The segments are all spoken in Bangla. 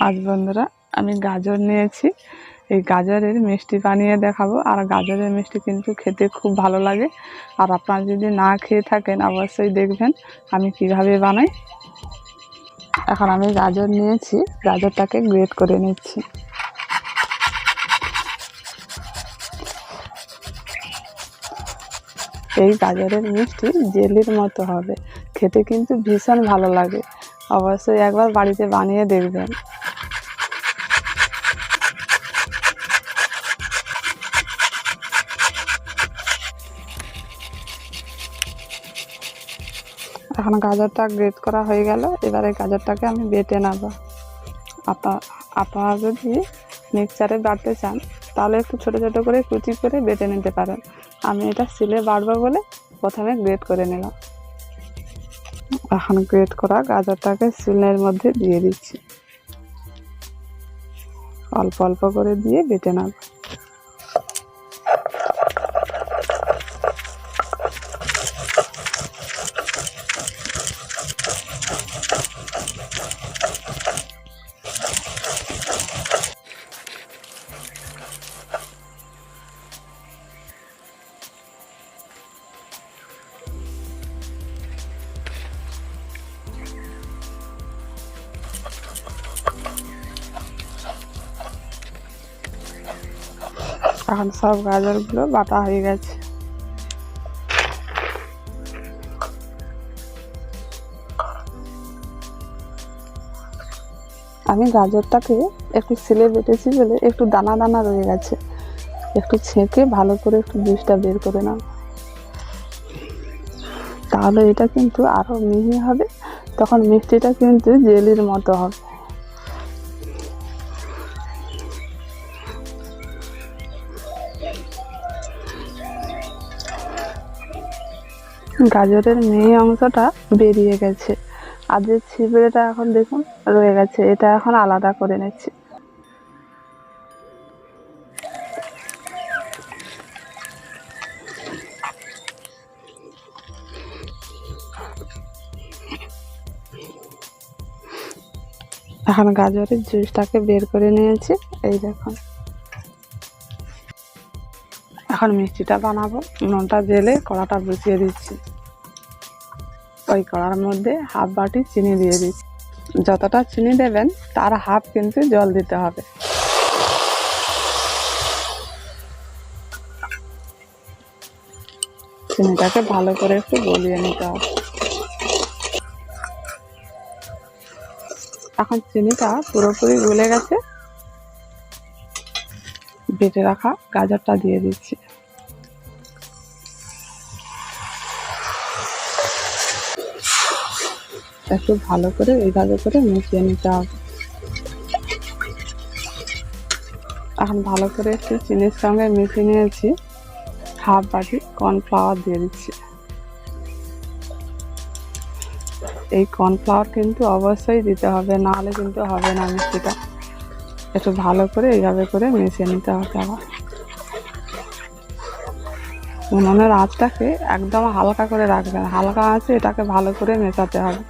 আজ বন্ধুরা আমি গাজর নিয়েছি। এই গাজরের মিষ্টি বানিয়ে দেখাবো। আর গাজরের মিষ্টি কিন্তু খেতে খুব ভালো লাগে। আর আপনারা যদি না খেয়ে থাকেন, অবশ্যই দেখবেন আমি কীভাবে বানাই। এখন আমি গাজর নিয়েছি। গাজরটাকে গ্রেট করে নিচ্ছি। এই গাজরের মিষ্টি জেলির মতো হবে। খেতে কিন্তু ভীষণ ভালো লাগে। অবশ্যই একবার বাড়িতে বানিয়ে দেখবেন। এখন গাজরটা গ্রেট করা হয়ে গেল, এবারে গাজরটাকে আমি বেটে নেব। আপা আপনারা যদি মিক্সচারে বাটতে চান, তাহলে একটু ছোটো ছোটো করে কুচি করে বেটে নিতে পারেন। আমি এটা সিলে বাড়বো বলে প্রথমে গ্রেট করে নিলাম। এখন গ্রেট করা গাজরটাকে সিলের মধ্যে দিয়ে দিচ্ছি। অল্প অল্প করে দিয়ে বেটে নেব। এখন সব গাজরগুলো বাটা হয়ে গেছে। আমি গাজরটাকে একটু সিলে বেটেছি বলে একটু দানা দানা রয়ে গেছে। একটু ছেঁকে ভালো করে একটু জুসটা বের করে নাও। তাহলে এটা কিন্তু আরও মিহি হবে। তখন মিষ্টিটা কিন্তু জেলির মতো হবে। গাজরের মেয়ে অংশটা বেরিয়ে গেছে। আর যে ছিবড়েটা এখন দেখুন রয়ে গেছে, এটা এখন আলাদা করে নিচ্ছি। এখন গাজরের জুসটাকে বের করে নিয়েছি, এই দেখুন। এখন মিষ্টিটা বানাবো, নুনটা জেলে কড়াটা বসিয়ে দিচ্ছি। ওই কড়ার মধ্যে হাফ বাটি চিনি দিয়ে দিচ্ছি। যতটা চিনি দেবেন, তার হাফ কিন্তু জল দিতে হবে। চিনিটাকে ভালো করে একটু গলিয়ে নিতে হবে। এখন চিনিটা পুরোপুরি গলে গেছে। বেটে রাখা গাজরটা দিয়ে দিচ্ছি। একটু ভালো করে এইভাবে করে মিশিয়ে নিতে হবে। এখন ভালো করে একটু চিনির সঙ্গে মিশিয়ে নিয়েছি। হাফ বাটি কর্নফ্লাওয়ার দিয়ে দিচ্ছি। এই কর্নফ্লাওয়ার কিন্তু অবশ্যই দিতে হবে, নাহলে কিন্তু হবে না মিষ্টিটা। একটু ভালো করে এইভাবে করে মিশিয়ে নিতে হবে আবার। উনুনের আঁচটাকে একদম হালকা করে রাখবেন। হালকা আছে এটাকে ভালো করে মেশাতে হবে।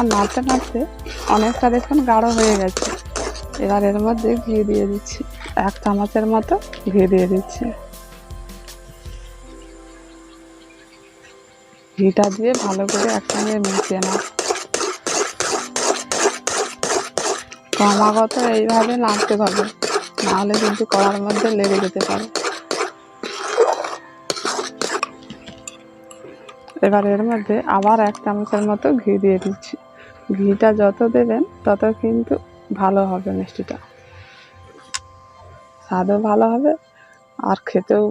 এখন নাড়তে নাড়তে অনেকটা দেখুন গাঢ় হয়ে গেছে। এবার এর মধ্যে ঘি দিয়ে দিচ্ছি। এক চামচের মতো ঘি দিয়ে দিচ্ছি। ঘিটা দিয়ে ভালো করে একসঙ্গে মিশিয়ে নাও। ক্রমাগত এইভাবে নাড়তে হবে। নাহলে কিন্তু কড়ার মধ্যে লেগে যেতে পারে। এবার এর মধ্যে আবার এক চামচের মতো ঘি দিয়ে দিচ্ছি। ঘিটা যত দেবেন, তত কিন্তু ভালো হবে মিষ্টিটা। স্বাদও ভালো হবে আর খেতেও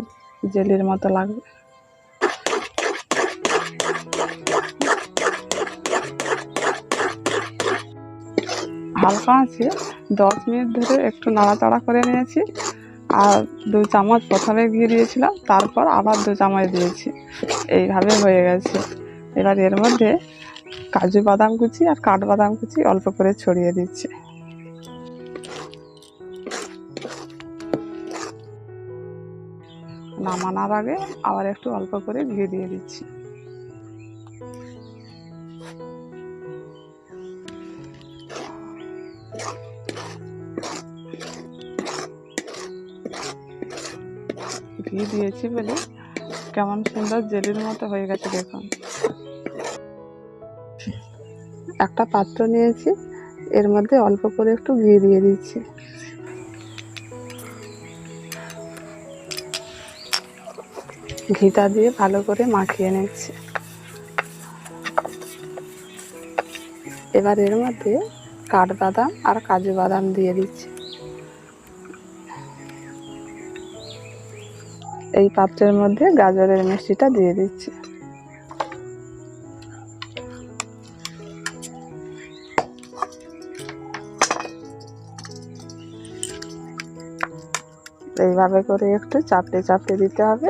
জেলির মতো লাগবে। হালকা আছে দশ মিনিট ধরে একটু নাড়াচাড়া করে নিয়েছি আর দু চামচ প্রথমে ঘি দিয়েছিলাম, তারপর আবার দু চামচ দিয়েছি। এইভাবে হয়ে গেছে। এবার এর মধ্যে কাজু বাদাম কুচি আর কাঠবাদাম কুচি অল্প করে ছড়িয়ে দিচ্ছি। নামানোর আগে আবার একটু অল্প করে ঘি দিয়ে দিচ্ছি। ঘি দিয়েছি বলে কেমন সুন্দর জেলির মতো হয়ে গেছে দেখুন। একটা পাত্র নিয়েছি। এর মধ্যে অল্প করে একটু ঘি দিয়ে দিচ্ছি। ঘিটা দিয়ে ভালো করে মাখিয়ে নিচ্ছি। এবার এর মধ্যে কাঠবাদাম আর কাজু বাদাম দিয়ে দিচ্ছি। এই পাত্রের মধ্যে গাজরের মিষ্টিটা দিয়ে দিচ্ছি। এইভাবে করে একটু চাপড়ে চাপড়ে দিতে হবে।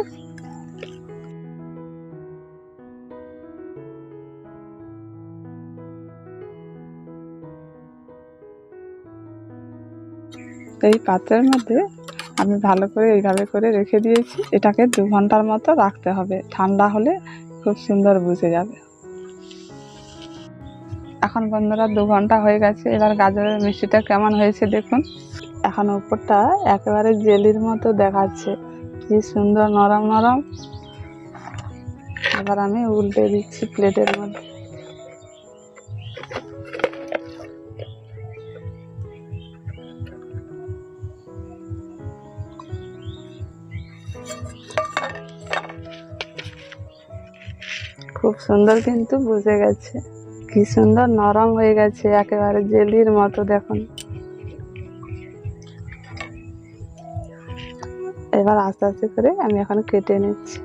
এই পাত্রের মধ্যে আমি ভালো করে এইভাবে করে রেখে দিয়েছি। এটাকে দু ঘণ্টার মতো রাখতে হবে। ঠান্ডা হলে খুব সুন্দর বুঝে যাবে। এখন বন্ধুরা দু ঘণ্টা হয়ে গেছে। এবার গাজরের মিষ্টিটা কেমন হয়েছে দেখুন। এখন উপরটা একেবারে জেলির মতো দেখাচ্ছে। কি সুন্দর নরম নরম। এবার আমি উল্টে দিচ্ছি প্লেটের মধ্যে। খুব সুন্দর কিন্তু বুঝে গেছে। কি সুন্দর নরম হয়ে গেছে, একেবারে জেলির মতো দেখুন। এবার আস্তে আস্তে করে আমি এখন কেটে নিচ্ছি।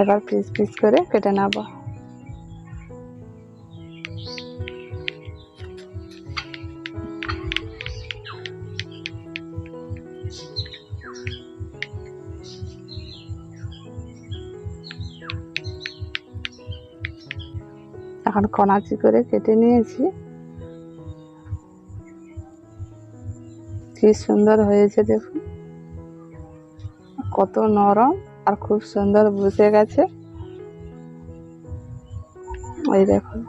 এবার পিস পিস করে কেটে নেব। এখন কনাচি করে কেটে নিয়েছি। কি সুন্দর হয়েছে দেখুন। কত নরম আর খুব সুন্দর বসে গেছে। ওই দেখুন,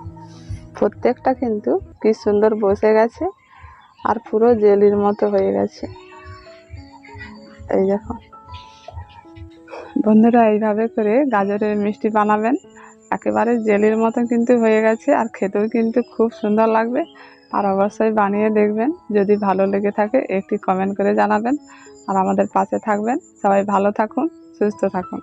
প্রত্যেকটা কিন্তু কি সুন্দর বসে গেছে আর পুরো জেলির মতো হয়ে গেছে। এই দেখুন, বন্ধুরা এইভাবে করে গাজরের মিষ্টি বানাবেন। একেবারে জেলির মতো কিন্তু হয়ে গেছে আর খেতেও কিন্তু খুব সুন্দর লাগবে। আর অবশ্যই বানিয়ে দেখবেন। যদি ভালো লেগে থাকে, একটি কমেন্ট করে জানাবেন। আর আমাদের পাশে থাকবেন। সবাই ভালো থাকুন, সুস্থ থাকুন।